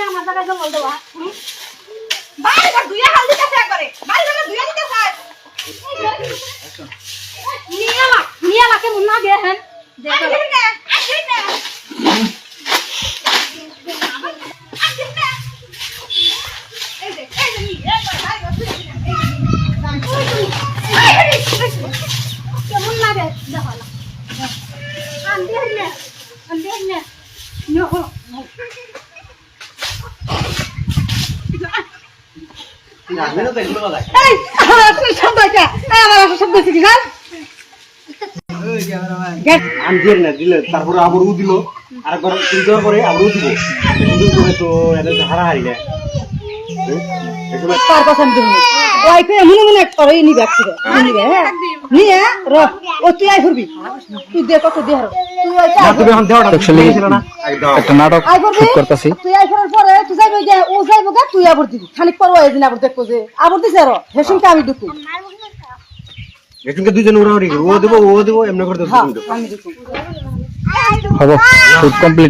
দেব হ্যাঁ দেব দেব আমার? নিয়ে আলা নিয়ে আলা কেমন না গে হেন দেখো কেমন লাগে দেখো না হইলে নো এই তুই শব্দ এটা এই আমার আসল শব্দ শিখি গাল গেট আমি দিয়ে না দিলে তারপরে আবার উ দিল। আর একবার তিন দেওয়ার পরে আবার দিব তো এদের তো হারাহারি না তার কথা আমি দিবি ওই মনে মনে নিবে নিবে হ্যাঁ? নিয়ে র ও তুই আই তুই দে কত দে একটা নাটক শুট করতেছি। তুই আই করার পরে তুই যাইবি যে ও যাইবো গা তুই আবার দিবি। খানিক পর ওই দিন আবার দেখব যে আবার দিছে আর। হেসুনকে আমি ঢুকি এখানকে দুজন উড়াউড়ি ও দেবো ও দেবো এমনি করে দেবো আমি শুট কমপ্লিট